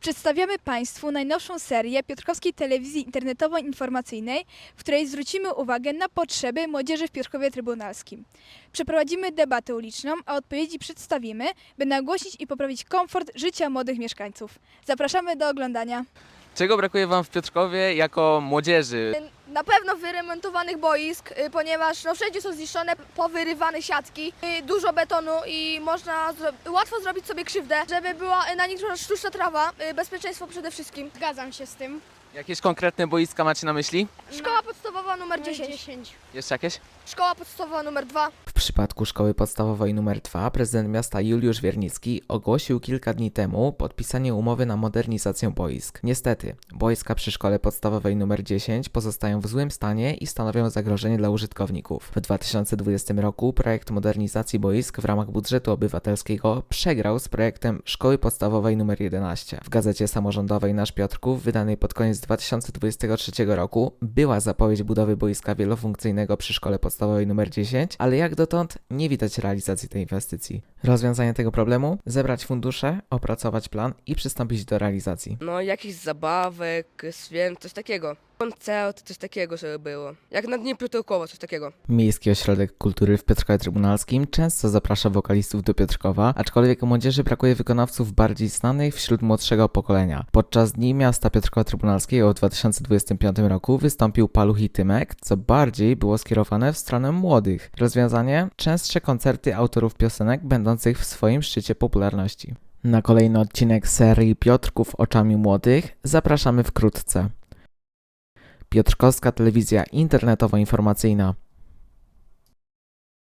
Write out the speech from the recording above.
Przedstawiamy Państwu najnowszą serię Piotrkowskiej Telewizji Internetowo-Informacyjnej, w której zwrócimy uwagę na potrzeby młodzieży w Piotrkowie Trybunalskim. Przeprowadzimy debatę uliczną, a odpowiedzi przedstawimy, by nagłośnić i poprawić komfort życia młodych mieszkańców. Zapraszamy do oglądania. Czego brakuje Wam w Piotrkowie jako młodzieży? Na pewno wyremontowanych boisk, y, ponieważ no, wszędzie są zniszczone, powyrywane siatki, y, dużo betonu i można zro- łatwo zrobić sobie krzywdę, żeby była na nich sztuczna trawa, y, bezpieczeństwo przede wszystkim. Zgadzam się z tym. Jakieś konkretne boiska macie na myśli? Szkoła podstawowa numer 10, 10. Jeszcze jakieś? szkoła podstawowa numer 2, W przypadku szkoły podstawowej nr 2 prezydent miasta Juliusz Wiernicki ogłosił kilka dni temu podpisanie umowy na modernizację boisk. Niestety, boiska przy szkole podstawowej nr 10 pozostają w złym stanie i stanowią zagrożenie dla użytkowników. W 2020 roku projekt modernizacji boisk w ramach budżetu obywatelskiego przegrał z projektem szkoły podstawowej nr 11. W gazecie samorządowej Nasz Piotrków, wydanej pod koniec 2023 roku, była zapowiedź budowy boiska wielofunkcyjnego przy szkole podstawowej nr 10, ale jak dotąd nie widać realizacji tej inwestycji. Rozwiązanie tego problemu? Zebrać fundusze, opracować plan i przystąpić do realizacji. No, jakichś zabawek, święt, coś takiego. Koncert, coś takiego, żeby było. Jak na Dni Piotrkowa, coś takiego. Miejski Ośrodek Kultury w Piotrkowie Trybunalskim często zaprasza wokalistów do Piotrkowa, aczkolwiek młodzieży brakuje wykonawców bardziej znanych wśród młodszego pokolenia. Podczas Dni Miasta Piotrkowa Trybunalskiego w 2025 roku wystąpił Paluch Tymek, co bardziej było skierowane w stronę młodych. Rozwiązanie? Częstsze koncerty autorów piosenek będących w swoim szczycie popularności. Na kolejny odcinek serii Piotrków oczami młodych zapraszamy wkrótce. Piotrkowska Telewizja Internetowo-Informacyjna